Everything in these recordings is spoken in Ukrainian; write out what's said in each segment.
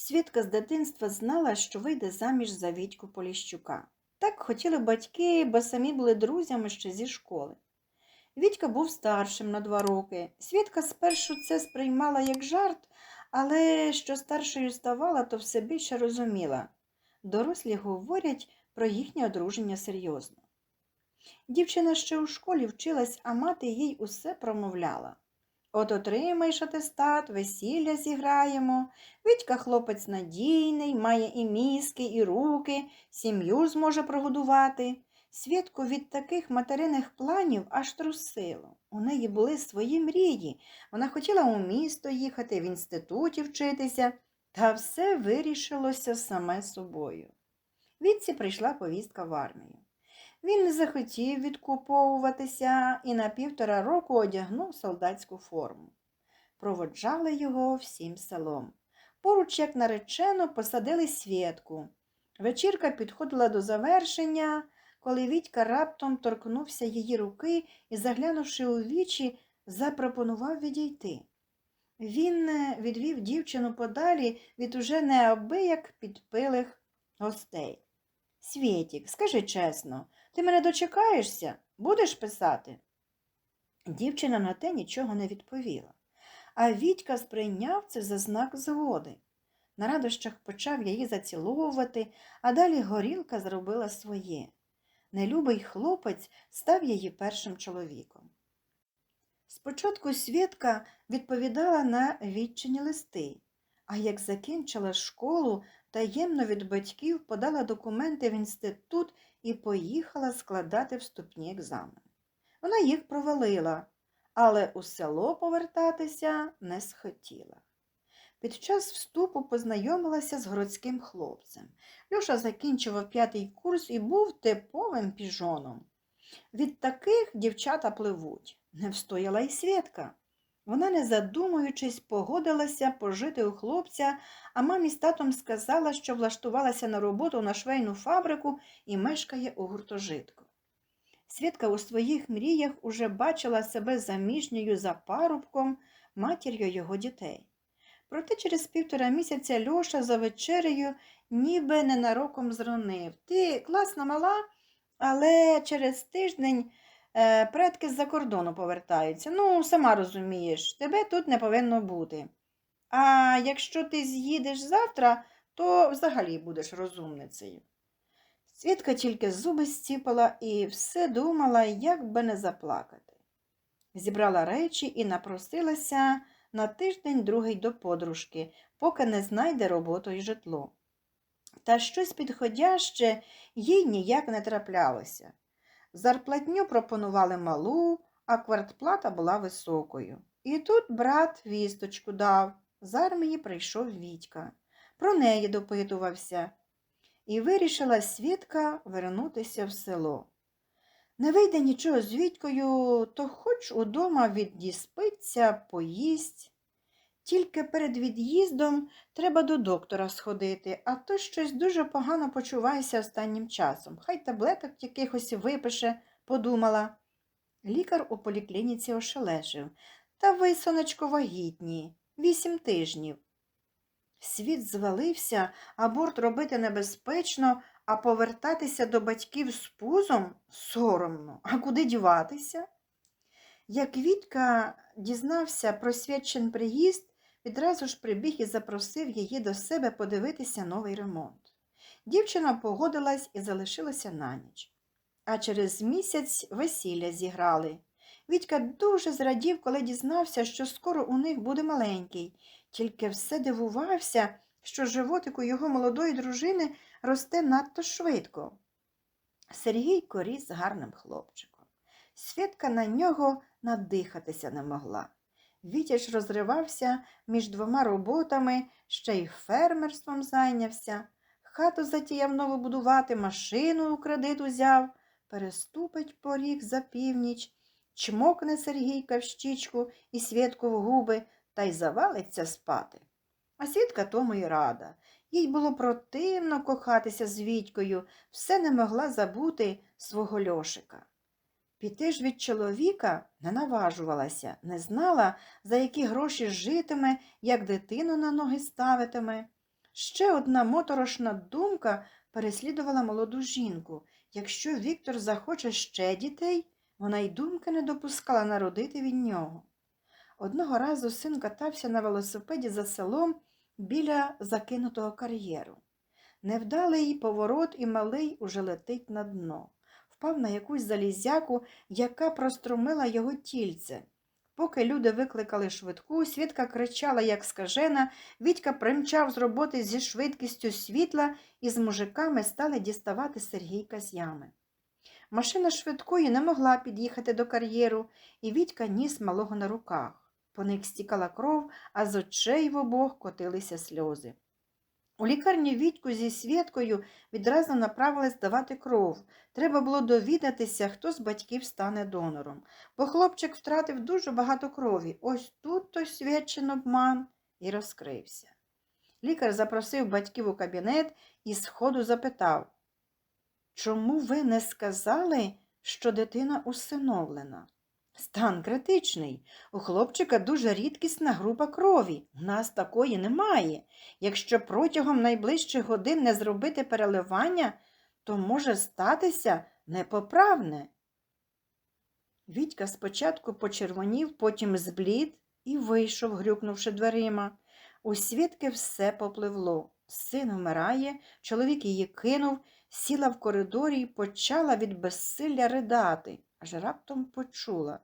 Свідка з дитинства знала, що вийде заміж за Вітьку Поліщука. Так хотіли батьки, бо самі були друзями ще зі школи. Вітька був старшим на два роки. Свідка спершу це сприймала як жарт, але що старшою ставала, то все більше розуміла. Дорослі говорять про їхнє одруження серйозно. Дівчина ще у школі вчилась, а мати їй усе промовляла. От отримаєш атестат, весілля зіграємо. Вітька хлопець надійний, має і мізки, і руки, сім'ю зможе прогодувати. Свідку від таких материних планів аж трусило. У неї були свої мрії. Вона хотіла у місто їхати, в інституті вчитися, та все вирішилося саме собою. Відці прийшла повістка в армію. Він не захотів відкуповуватися і на півтора року одягнув солдатську форму. Проводжали його всім селом. Поруч, як наречено, посадили свідку. Вечірка підходила до завершення, коли Вітька раптом торкнувся її руки і, заглянувши у вічі, запропонував відійти. Він е, відвів дівчину подалі від уже неабияк підпилих гостей. Свєтік, скажи чесно, ти мене дочекаєшся? Будеш писати? Дівчина на те нічого не відповіла, а Вітька сприйняв це за знак згоди. На радощах почав її заціловувати, а далі горілка зробила своє. Нелюбий хлопець став її першим чоловіком. Спочатку Свідка відповідала на відчині листи, а як закінчила школу, таємно від батьків подала документи в інститут і поїхала складати вступні екзамени. Вона їх провалила, але у село повертатися не схотіла. Під час вступу познайомилася з городським хлопцем. Льоша закінчував п'ятий курс і був типовим піжоном. Від таких дівчата пливуть. Не встояла й Свідка. Вона, не задумуючись, погодилася пожити у хлопця, а мамі з татом сказала, що влаштувалася на роботу на швейну фабрику і мешкає у гуртожитку. Свідка у своїх мріях уже бачила себе заміжньою за парубком, матір'ю його дітей. Проте через півтора місяця Льоша за вечерею ніби ненароком зронив. Ти класна мала, але через тиждень предки з-за кордону повертаються. Ну, сама розумієш, тебе тут не повинно бути. А якщо ти з'їдеш завтра, то взагалі будеш розумницею. Свідка тільки зуби стіпала і все думала, як би не заплакати. Зібрала речі і напросилася на тиждень другий до подружки, поки не знайде роботу і житло. Та щось підходяще їй ніяк не траплялося. Зарплатню пропонували малу, а квартплата була високою. І тут брат вісточку дав. З армії прийшов Вітька. Про неї допитувався. І вирішила Свідка вернутися в село. Не вийде нічого з Вітькою, то хоч удома віддіспиться, поїсть. Тільки перед від'їздом треба до доктора сходити, а то щось дуже погано почувається останнім часом. Хай таблеток якихось випише, подумала. Лікар у поліклініці ошелешив. Та ви, сонечко, вагітні, вісім тижнів. Світ звалився, аборт робити небезпечно, а повертатися до батьків з пузом соромно. А куди діватися? Як Вітька дізнався про свідчин приїзд, відразу ж прибіг і запросив її до себе подивитися новий ремонт. Дівчина погодилась і залишилася на ніч. А через місяць весілля зіграли. Вітька дуже зрадів, коли дізнався, що скоро у них буде маленький, тільки все дивувався, що животик у його молодої дружини росте надто швидко. Сергійко ріс гарним хлопчиком. Свідка на нього надихатися не могла. Вітя ж розривався між двома роботами, ще й фермерством зайнявся. Хату затіяв нову будувати, машину у кредит узяв, переступить поріг за північ, чмокне Сергійка в щічку і Свідку в губи та й завалиться спати. А Свідка тому й рада. Їй було противно кохатися з Вітькою, все не могла забути свого Льошика. Піти ж від чоловіка не наважувалася, не знала, за які гроші житиме, як дитину на ноги ставитиме. Ще одна моторошна думка переслідувала молоду жінку. Якщо Віктор захоче ще дітей, вона й думки не допускала народити від нього. Одного разу син катався на велосипеді за селом біля закинутого кар'єру. Невдалий поворот і малий уже летить на дно. Впав на якусь залізяку, яка прострумила його тільце. Поки люди викликали швидку, свідка кричала, як скажена, Вітька примчав з роботи зі швидкістю світла і з мужиками стали діставати Сергійка з ями. Машина швидкої не могла під'їхати до кар'єру, і Вітька ніс малого на руках. По них стікала кров, а з очей в обох котилися сльози. У лікарні Вітьку зі Свєткою відразу направили здавати кров. Треба було довідатися, хто з батьків стане донором. Бо хлопчик втратив дуже багато крові. Ось тут то свідчен обман і розкрився. Лікар запросив батьків у кабінет і сходу запитав, чому ви не сказали, що дитина усиновлена? Стан критичний. У хлопчика дуже рідкісна група крові. У нас такої немає. Якщо протягом найближчих годин не зробити переливання, то може статися непоправне. Вітька спочатку почервонів, потім зблід і вийшов, грюкнувши дверима. У свідки все попливло. Син вмирає, чоловік її кинув, сіла в коридорі і почала від безсилля ридати, аж раптом почула.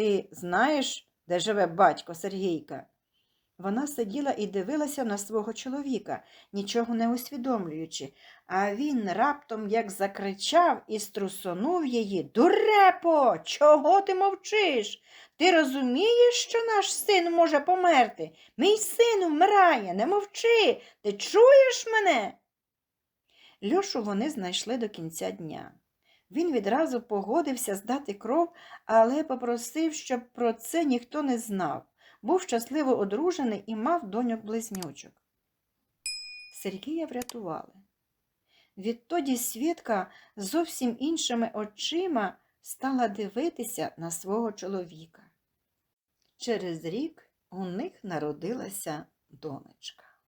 Ти знаєш, де живе батько Сергійка? Вона сиділа і дивилася на свого чоловіка, нічого не усвідомлюючи, а він раптом як закричав і струсонув її. Дурепо, чого ти мовчиш? Ти розумієш, що наш син може померти? Мій син вмирає, не мовчи. Ти чуєш мене? Льошу вони знайшли до кінця дня. Він відразу погодився здати кров, але попросив, щоб про це ніхто не знав. Був щасливо одружений і мав доньок близнючок. Сергія врятували. Відтоді Свідка зовсім іншими очима стала дивитися на свого чоловіка. Через рік у них народилася донечка.